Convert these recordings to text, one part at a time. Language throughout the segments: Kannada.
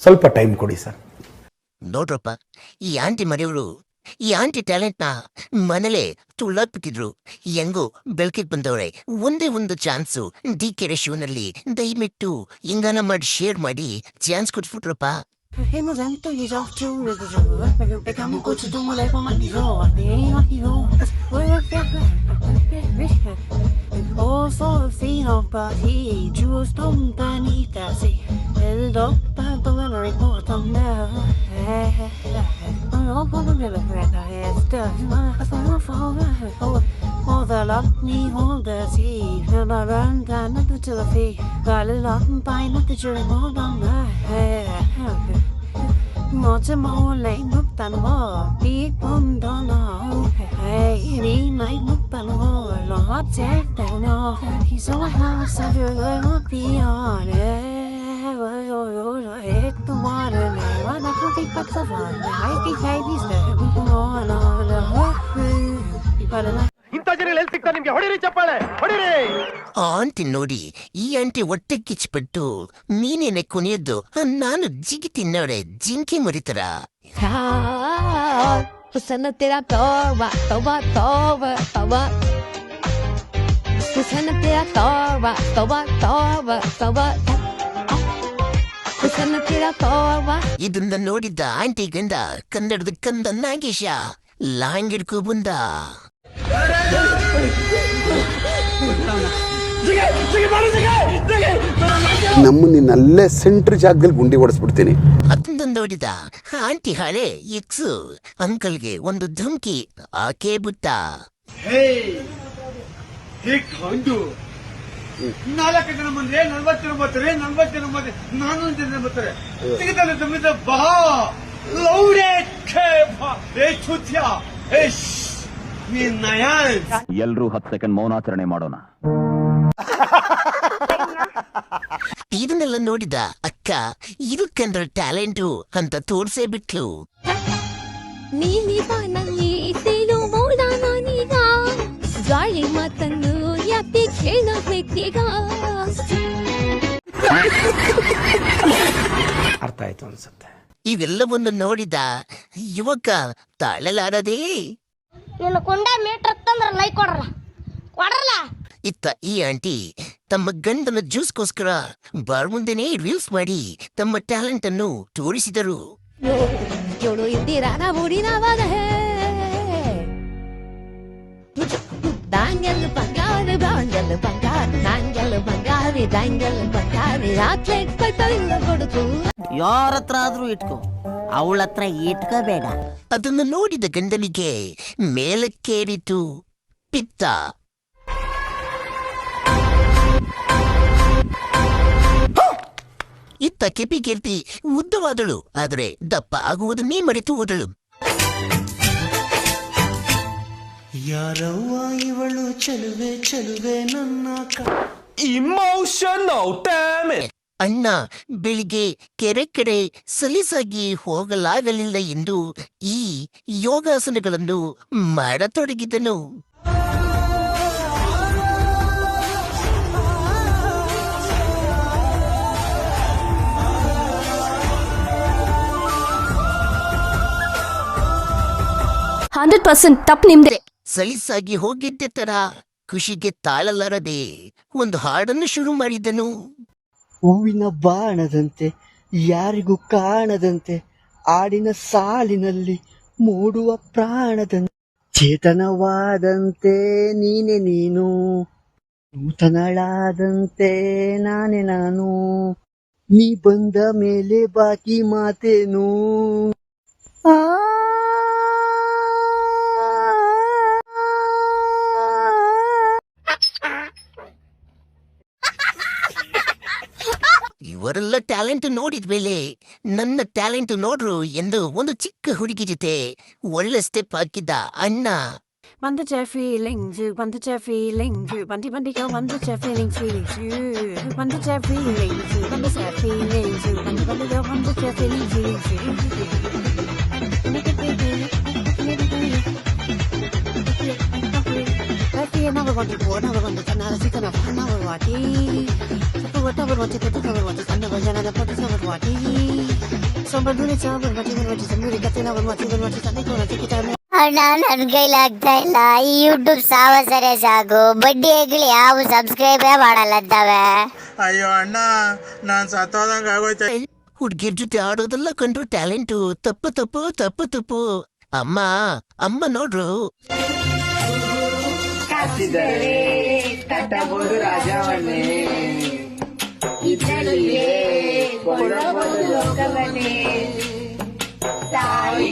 ಸ್ವಲ್ಪ ಟೈಮ್ ಕೊಡಿ ಸರ್ ನೋಡ್ರಪ್ಪ ಈ ಆಂಟಿ ಮನೆಯವರು ಈ ಆಂಟಿ ಟ್ಯಾಲೆಂಟ್ನ ಮನೇಲೆ ತುಳ್ಳಾಕ್ಬಿಟ್ಟಿದ್ರು ಹೆಂಗೋ ಬೆಳಕಿಗೆ ಬಂದವ್ರೆ ಒಂದೇ ಒಂದು ಚಾನ್ಸು ಡಿ ಕೆ ಶಿವನಲ್ಲಿ ದಯವಿಟ್ಟು ಹಿಂಗನ ಮಾಡಿ ಶೇರ್ ಮಾಡಿ ಚಾನ್ಸ್ ಕೊಟ್ಬಿಟ್ರಪ್ಪ Oh, so rotto e giorno perché he tu come di e Oh fino party giusto un panita sì El doctor tuve no importa nada. No como me regreta esta más una forma. Mother loved me all the sea, and I ran down up to the fee. Got it up and by not the jury more than that. Much more like looked at war, big bum don't know. Hey, me like looked at war, Lord, take that no. He's all house of your will be on it. ಯೋ ಯೋ ಯೋ ಹೇ ನಿಮಗೆ? ಹೊಡಿರಿ ಚಪ್ಪಳೆ ಹೊಡಿರಿ! ಆಂಟಿ ನೋಡಿ ಈ ಆಂಟಿ ಒತ್ತಕ್ಕೆ ಕಿಚ್ಬಿಟ್ಟು ನೀನೇನೆ ಕೊನಿಯದು ನಾನು ಜಿಗಿ ತಿನ್ನೋರೆ ಜಿಂಕಿ ಮುರಿದ ತರ ಸಸನ ತೇತಾ ತೋಬ ತೋಬ ತೋಬ ಸಸನ ತೇತಾ ತೋಬ ತೋಬ ತೋಬ Susana ತಿಳಕೋವ. ಇದನ್ನ ನೋಡಿದ್ದ ಆಂಟಿ ಗಂಡ ಕನ್ನಡದ ಕಂದ ನಾಗೇಶ ಲಾಂಗಿಡ್ಕೊ ಬಂದ ನಮ್ಮ ನಿನ್ನಲ್ಲೇ ಸೆಂಟ್ರ್ ಜಾಗದಲ್ಲಿ ಗುಂಡಿ ಹೊಡೆಸ್ಬಿಡ್ತೀನಿ. ಅದನ್ನ ನೋಡಿದ ಆಂಟಿ ಹಳೆ ಎಕ್ಸು ಅಂಕಲ್ಗೆ ಒಂದು ಧಮ್ಕಿ ಆಕೆ ಹೌದು ನಾಲ್ಕು ಜನ ಬಂದ್ರೆ ನಲ್ವತ್ತು ಜನ ಬರ್ತಾರೆ ನಲ್ವತ್ತು ಜನ ಬಂದ್ರೆ ನಾನೂರು ಜನ ಬರ್ತಾರೆ. ಸಿಗುತ್ತಲ್ಲ ತುಂಬಿದ ಬಾ ಲೌಡೆ ಖೇ ಏ ಚುತ್ಯ ಏ ಶ್ಶ್, ನೀ ನಯನ್ ಎಲ್ರೂ ಹತ್ತು ಸೆಕೆಂಡ್ ಮೌನಾಚರಣೆ ಮಾಡೋಣ. ಇದನ್ನೆಲ್ಲ ನೋಡಿದ ಅಕ್ಕ ಇದು ಕಂಡ್ರ ಟ್ಯಾಲೆಂಟು ಅಂತ ತೋರ್ಸೇ ಬಿಟ್ಲು. ನೀ ಬಾನಲ್ಲಿ ಅರ್ಥ ಆಯ್ತು ಅನ್ಸುತ್ತೆ ಇವೆಲ್ಲವನ್ನು ನೋಡಿದ ಯುವಕ ತಾಳಲಾರದೇ ನಿನ್ನ ಕೊಂಡ ಮೀಟರ್ ತಂದ್ರ ಲೈ ಕೊಡ್ರಲ್ಲ ಕೊಡ್ರಲ್ಲ ಇತ್ತ ಈ ಆಂಟಿ ತಮ್ಮ ಗಂಡನ ಜ್ಯೂಸ್ಗೋಸ್ಕರ ಬಾರ್ ಮುಂದೆನೇ ರೀಲ್ಸ್ ಮಾಡಿ ತಮ್ಮ ಟ್ಯಾಲೆಂಟ್ ಅನ್ನು ತೋರಿಸಿದರು ಜೋಡು ಇದ್ದೀರಾನ ಮುಡಿನ ದಾಂಗಲ್ ಬಂಗಾರಿ ಬಾಂಗಲ್ ಬಂಗಾರಿ ನಾಂಗಲ್ ಬಂಗಾರಿ ದಾಂಗಲ್ ಬಂಗಾರಿ. ರಾತ್ರಿ ಕಟ್ಟಲಿಲ್ಲ ಕೊಡುಕು ಯಾರ ಹತ್ರ ಆದ್ರೂ ಇಟ್ಕೋ ಅವಳ ಹತ್ರ ಇಟ್ಕೋಬೇಡ. ಅದನ್ನು ನೋಡಿದ ಗಂಡನಿಗೆ ಮೇಲಕ್ಕೇರಿತು ಪಿತ್ತ. ಇತ್ತ ಕೆಪಿ ಕೆಪಿ ಉದ್ದವಾದಳು ಆದರೆ ದಪ್ಪ ಆಗುವುದನ್ನೇ ಮರೆತು ಹೋದಳು. ಯಾರವ್ವ ಇವಳು? ಚಲುವೆ ಚಲುವೆ ನನ್ನ ಇಮೋಷನಲ್ ಡ್ಯಾಮೇಜ್ ಅಣ್ಣ ಬೆಳಿಗ್ಗೆ ಕೆರೆ ಕಡೆ ಸಲೀಸಾಗಿ ಹೋಗಲಾಗಲಿಲ್ಲ ಎಂದು ಈ ಯೋಗಾಸನಗಳನ್ನು ಮಾಡತೊಡಗಿದನು. ಹಂಡ್ರೆಡ್ ಪರ್ಸೆಂಟ್ ತಪ್ಪು ನಿಮ್ದೆ ಸಲೀಸಾಗಿ ಹೋಗಿದ್ದ ತರ ಖುಷಿಗೆ ತಾಳಲಾರದೆ ಒಂದು ಹಾಡನ್ನು ಶುರು ಮಾಡಿದನು. ಹೂವಿನ ಬಾಣದಂತೆ, ಯಾರಿಗೂ ಕಾಣದಂತೆ, ಆಡಿನ ಸಾಲಿನಲ್ಲಿ ಮೂಡುವ ಪ್ರಾಣದಂತೆ. ಚೇತನವಾದಂತೆ ನೀನೆ ನೀನು. ನೂತನಳಾದಂತೆ ನಾನೇ ನಾನು. ನೀ ಬಂದ ಮೇಲೆ ಬಾಕಿ ಮಾತೇನು? ಇವರೆಲ್ಲ ಟ್ಯಾಲೆಂಟ್ ನೋಡಿದ ಮೇಲೆ ನನ್ನ ಟ್ಯಾಲೆಂಟ್ ನೋಡ್ರು ಎಂದು ಒಂದು ಚಿಕ್ಕ ಹುಡುಗಿ ಜೊತೆ ಒಳ್ಳೆ ಸ್ಟೆಪ್ ಹಾಕಿದ್ದ ಅಣ್ಣ Wonder Jeff feelings, you wonder Jeff feelings, you wonder wonder go wonder Jeff feelings, feelings, you wonder Jeff feelings, you wonder Jeff feelings, you wonder wonder one to go, another one to another one. Another one to Somebody tell me what you want to somebody got to know what you want to say gonna take it down ಅಣ್ಣ ನನ್ ಕೈಲಿ ಆಗ್ತಾ ಇಲ್ಲ ಈ ಯೂಟ್ಯೂಬ್ ಸಾವ ಸರಿ ಸಾಕು ಬಡ್ಡಿ ಹೆಗ್ಲಿ ಯಾವ ಸಬ್ಸ್ಕ್ರೈಬೇ ಮಾಡಲ್ಲದ್ದಾವೆ ಅಯ್ಯೋ ಅಣ್ಣ ನಾನು ಸತ್ತೋದಂಗ ಆಗೋಯ್ತು ಹುಡ್ಗಿರ್ ಜೊತೆ ಆಡೋದೆಲ್ಲ ಕಂಡ್ರು ಟ್ಯಾಲೆಂಟು ತಪ್ಪು ತಪ್ಪು ತಪ್ಪು ತಪ್ಪು ಅಮ್ಮ ಅಮ್ಮ ನೋಡ್ರು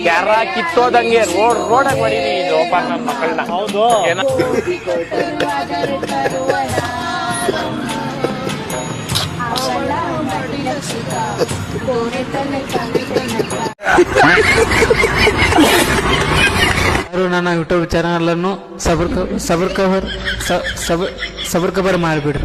ಯಾರ ಕಿತ್ತೋದಂಗೆ ರೋಡ್ ರೋಡಾಗ ಹೊಡೀನಿ ಇದು ನನ್ನ ಮಕ್ಕಳನ್ನ. ಹೌದು. ಯಾರು ನನ್ನ ಯೂಟ್ಯೂಬ್ ಚಾನಲನ್ನು ಸಬರ್ ಸಬರ್ ಕವರ್ ಸಬರ್ ಸಬರ್ ಕವರ್ ಮಾಡಿಬಿಡ್ರಿ.